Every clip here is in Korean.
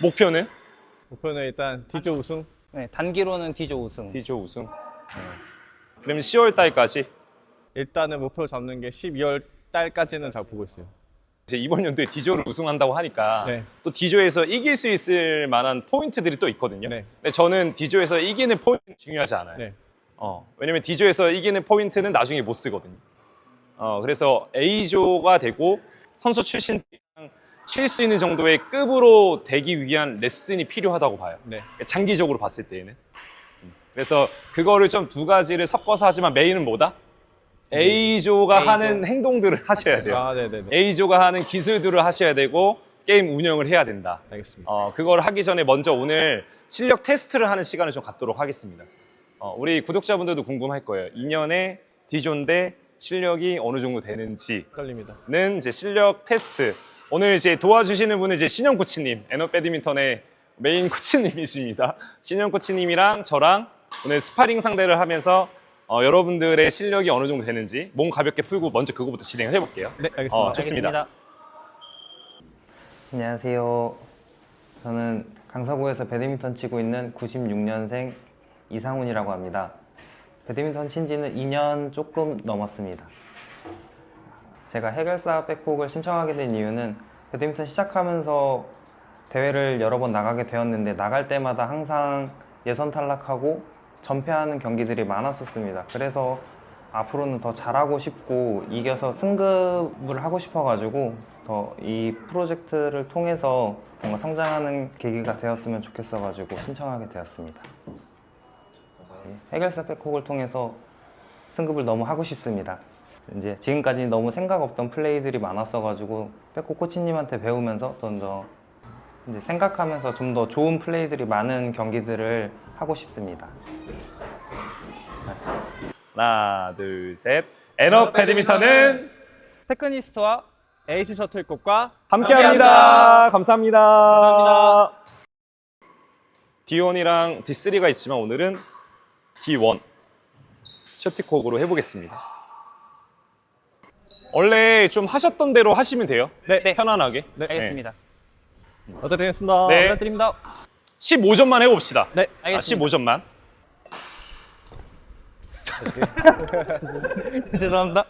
목표는 목표는 일단 D조 우승. 네, 단기로는 D조 우승. D조 우승. 네. 그러면 10월 달까지 일단은 목표 잡는 게 12월 달까지는 잘 보고 있어요. 이제 이번 연도에 D조를 우승한다고 하니까 네. 또 D조에서 이길 수 있을 만한 포인트들이 또 있거든요. 네. 근데 저는 D조에서 이기는 포인트 중요하지 않아요. 네. 어, 왜냐면 D조에서 이기는 포인트는 나중에 못 쓰거든요. 어, 그래서 A조가 되고 선수 출신 칠 수 있는 정도의 급으로 되기 위한 레슨이 필요하다고 봐요. 네. 장기적으로 봤을 때에는. 음. 그래서 그거를 좀 두 가지를 섞어서 하지만 메인은 뭐다? A조가 A조. 하는 행동들을 하셔야 돼요. 아, 네네네. A조가 하는 기술들을 하셔야 되고 게임 운영을 해야 된다. 알겠습니다. 어, 그걸 하기 전에 먼저 오늘 실력 테스트를 하는 시간을 좀 갖도록 하겠습니다. 어, 우리 구독자분들도 궁금할 거예요. 2년에 D조인데 실력이 어느 정도 되는지는 떨립니다. 이제 실력 테스트. 오늘 이제 도와주시는 분은 이제 신영 코치님, 에너 배드민턴의 메인 코치님이십니다. 신영 코치님이랑 저랑 오늘 스파링 상대를 하면서 어, 여러분들의 실력이 어느 정도 되는지 몸 가볍게 풀고 먼저 그거부터 진행을 해볼게요. 네, 알겠습니다. 어, 좋습니다. 알겠습니다. 안녕하세요. 저는 강서구에서 배드민턴 치고 있는 96년생 이상훈이라고 합니다. 배드민턴 친 지는 2년 조금 넘었습니다. 제가 해결사 백콕을 신청하게 된 이유는 배드민턴 시작하면서 대회를 여러 번 나가게 되었는데 나갈 때마다 항상 예선 탈락하고 전패하는 경기들이 많았었습니다. 그래서 앞으로는 더 잘하고 싶고 이겨서 승급을 하고 싶어가지고 더 이 프로젝트를 통해서 뭔가 성장하는 계기가 되었으면 좋겠어가지고 신청하게 되었습니다. 해결사 백콕을 통해서 승급을 너무 하고 싶습니다. 이제 지금까지 너무 생각 없던 플레이들이 많았어가지고 백콕 코치님한테 배우면서 좀더 이제 생각하면서 좀 더 좋은 플레이들이 많은 경기들을 하고 싶습니다. 하나, 둘, 셋. 에너 배드민턴은 테크니스트와 에이스 셔틀콕과 함께합니다. 감사합니다. 감사합니다. D1이랑 D3가 있지만 오늘은 D1 셔틀콕으로 해보겠습니다. 원래 좀 하셨던 대로 하시면 돼요. 네, 네. 편안하게. 알겠습니다. 어떻게 되겠습니다. 네. 부탁드립니다. 15점만 해봅시다. 네, 아, 알겠습니다. 15점만. 죄송합니다.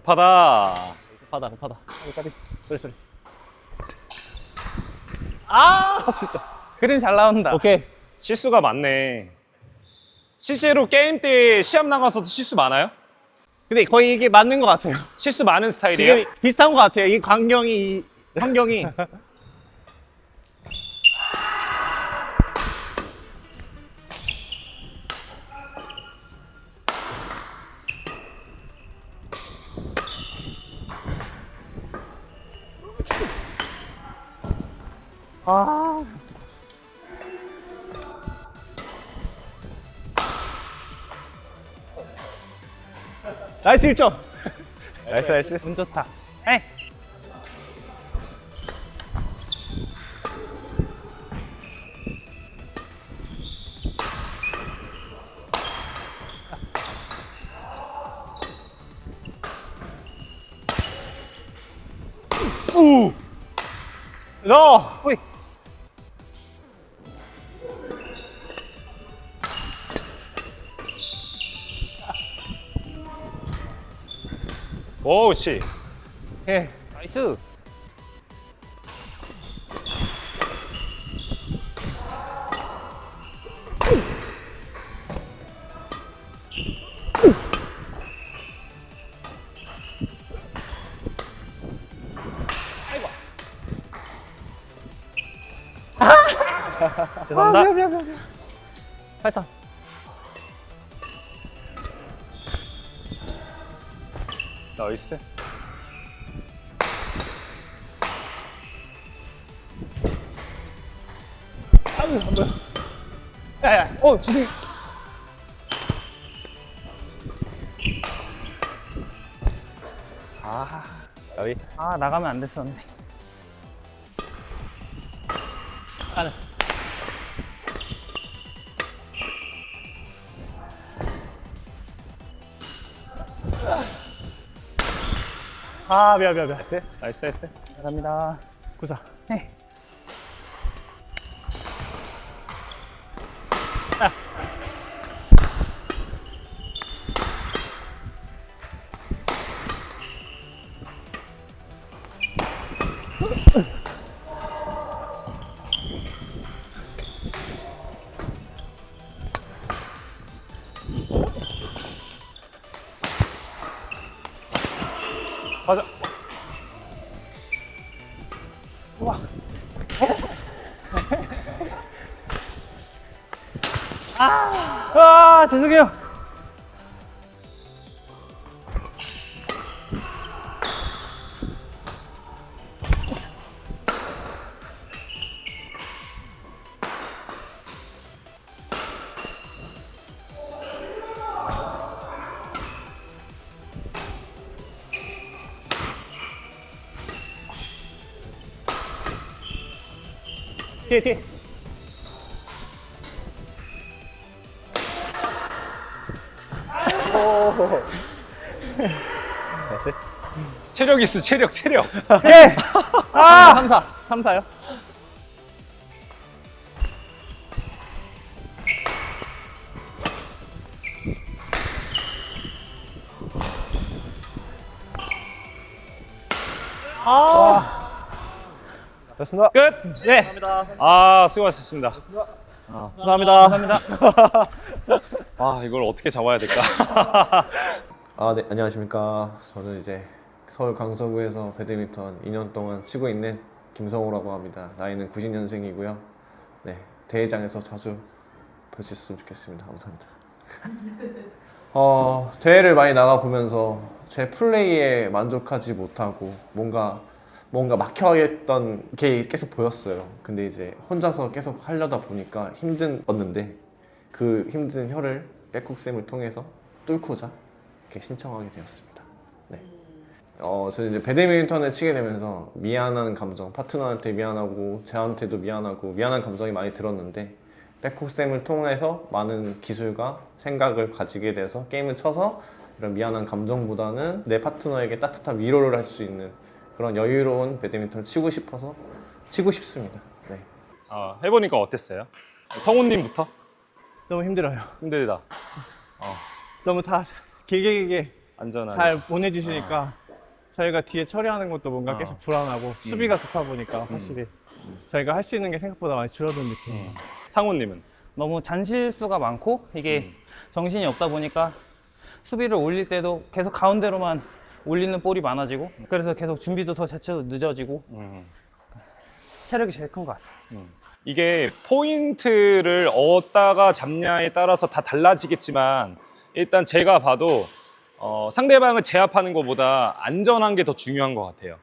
급하다. 급하다, 급하다. 까비. 소리, 소리. 아, 진짜. 그림 잘 나온다. 오케이. 실수가 많네. 실제로 게임 때 시합 나가서도 실수 많아요? 근데 거의 이게 맞는 것 같아요. 실수 많은 스타일이에요? 지금 비슷한 것 같아요. 이 광경이, 이 환경이. 아. 나이스 1점. 나이스, 나이스. 운 좋다. 에이. 너! 호이. 오우치. 예. 나이스. 죄송합니다. 팔상. 나이스. 아유, 안 보여. 야야. 어, 지금. 아, 여기. 아, 나가면 안 됐었는데. 하나. 아, 미안, 미안, 미안. 나이스, 나이스, 나이스. 감사합니다. 구사. 네. 가자. 아, 죄송해요. 뒤에, 뒤에. 체력 있어, 체력, 체력. 예! 아! 3, 4. 3, 4요? 됐습니다. 끝. 예. 아, 수고하셨습니다. 감사합니다. 감사합니다. 아, 이걸 어떻게 잡아야 될까? 아, 네, 안녕하십니까. 저는 이제 서울 강서구에서 배드민턴 2년 동안 치고 있는 김성호라고 합니다. 나이는 90년생이고요. 네, 대회장에서 자주 볼 수 있었으면 좋겠습니다. 감사합니다. 어, 대회를 많이 나가보면서 제 플레이에 만족하지 못하고 뭔가 뭔가 막혀있던 게 계속 보였어요. 근데 이제 혼자서 계속 하려다 보니까 힘든었는데 그 힘든 혀를 백국쌤을 통해서 뚫고자 이렇게 신청하게 되었습니다. 네. 어, 저는 이제 배드민턴을 치게 되면서 미안한 감정, 파트너한테 미안하고 저한테도 미안하고 미안한 감정이 많이 들었는데 백호쌤을 통해서 많은 기술과 생각을 가지게 돼서 게임을 쳐서 이런 미안한 감정보다는 내 파트너에게 따뜻한 위로를 할 수 있는 그런 여유로운 배드민턴을 치고 싶어서 치고 싶습니다. 네. 아, 해보니까 어땠어요? 성우님부터 너무 힘들어요. 힘들다. 너무 다 길게 길게 안전하게. 잘 보내주시니까 저희가 뒤에 처리하는 것도 뭔가 어. 계속 불안하고 수비가 급하 보니까 확실히 저희가 할 수 있는 게 생각보다 많이 줄어든 느낌. 상우님은 너무 잔실수가 많고 이게 정신이 없다 보니까 수비를 올릴 때도 계속 가운데로만 올리는 볼이 많아지고 그래서 계속 준비도 더 자체도 늦어지고 음. 체력이 제일 큰 것 같습니다. 이게 포인트를 어디다가 잡냐에 따라서 다 달라지겠지만 일단 제가 봐도 어, 상대방을 제압하는 것보다 안전한 게 더 중요한 것 같아요.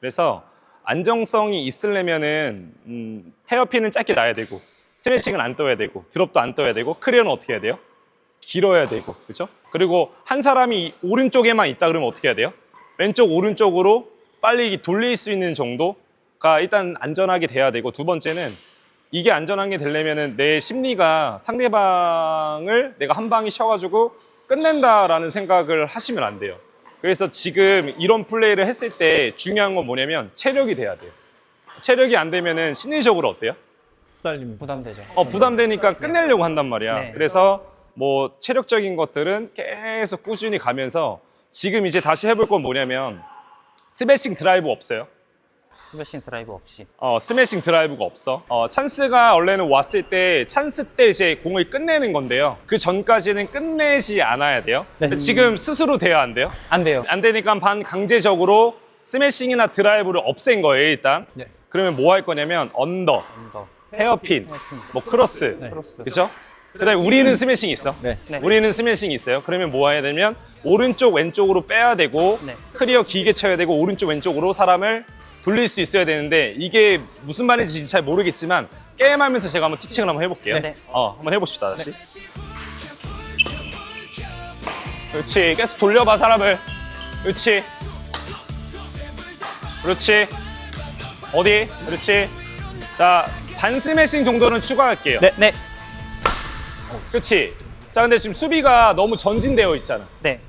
그래서 안정성이 있으려면은 음, 헤어핀은 짧게 놔야 되고 스매싱은 안 떠야 되고 드롭도 안 떠야 되고 크리어는 어떻게 해야 돼요? 길어야 되고 그렇죠? 그리고 한 사람이 오른쪽에만 있다 그러면 어떻게 해야 돼요? 왼쪽 오른쪽으로 빨리 돌릴 수 있는 정도가 일단 안전하게 돼야 되고 두 번째는 이게 안전한 게 되려면은 내 심리가 상대방을 내가 한 방이 쉬어가지고 끝낸다라는 생각을 하시면 안 돼요. 그래서 지금 이런 플레이를 했을 때 중요한 건 뭐냐면 체력이 돼야 돼요. 체력이 안 되면은 심리적으로 어때요? 부담되죠. 어, 부담되니까 끝내려고 한단 말이야. 네. 그래서 뭐 체력적인 것들은 계속 꾸준히 가면서 지금 이제 다시 해볼 건 뭐냐면 스매싱 드라이브 없어요. 스매싱 드라이브 없이 어, 스매싱 드라이브가 없어. 어, 찬스가 원래는 왔을 때 찬스 때 이제 공을 끝내는 건데요. 그 전까지는 끝내지 않아야 돼요. 네. 지금 스스로 돼야 안 돼요. 안 돼요. 안 되니까 반 강제적으로 스매싱이나 드라이브를 없앤 거예요, 일단. 네. 그러면 뭐 할 거냐면 언더, 더 헤어핀, 뭐 크로스, 크로스. 그렇죠? 그다음에 우리는 스매싱 있어. 네. 네. 우리는 스매싱 있어요. 그러면 뭐 해야 되면 오른쪽 왼쪽으로 빼야 되고 네. 클리어 길게 쳐야 되고 오른쪽 왼쪽으로 사람을 돌릴 수 있어야 되는데 이게 무슨 말인지 잘 모르겠지만 게임하면서 제가 한번 티칭을 한번 해볼게요. 네. 어, 한번 해봅시다 다시. 그렇지. 계속 돌려봐 사람을. 그렇지. 그렇지. 어디? 그렇지. 자, 반 스매싱 정도는 추가할게요. 네, 네, 그렇지. 자, 근데 지금 수비가 너무 전진되어 있잖아. 네.